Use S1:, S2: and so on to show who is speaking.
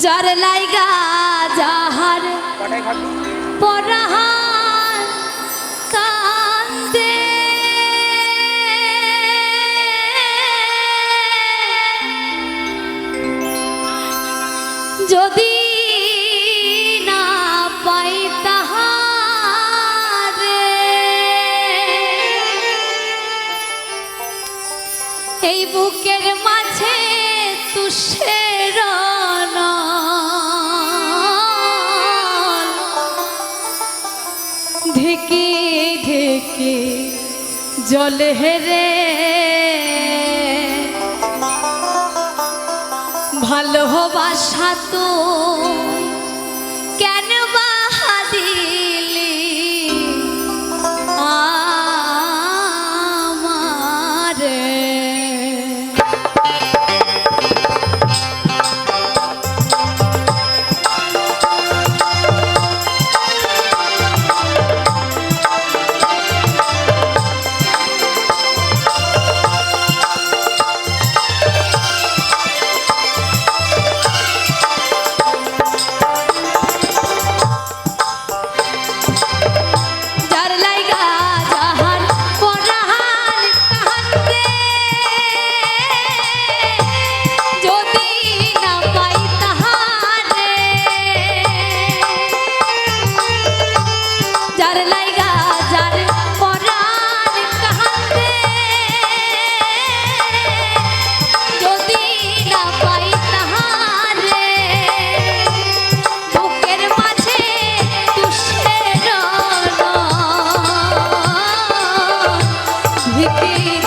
S1: যার লাইগা যাহার পড়াহা যদি ঢেকে ঢেকে জল হেরে। ভালোবাসা তো কেন বা भिकी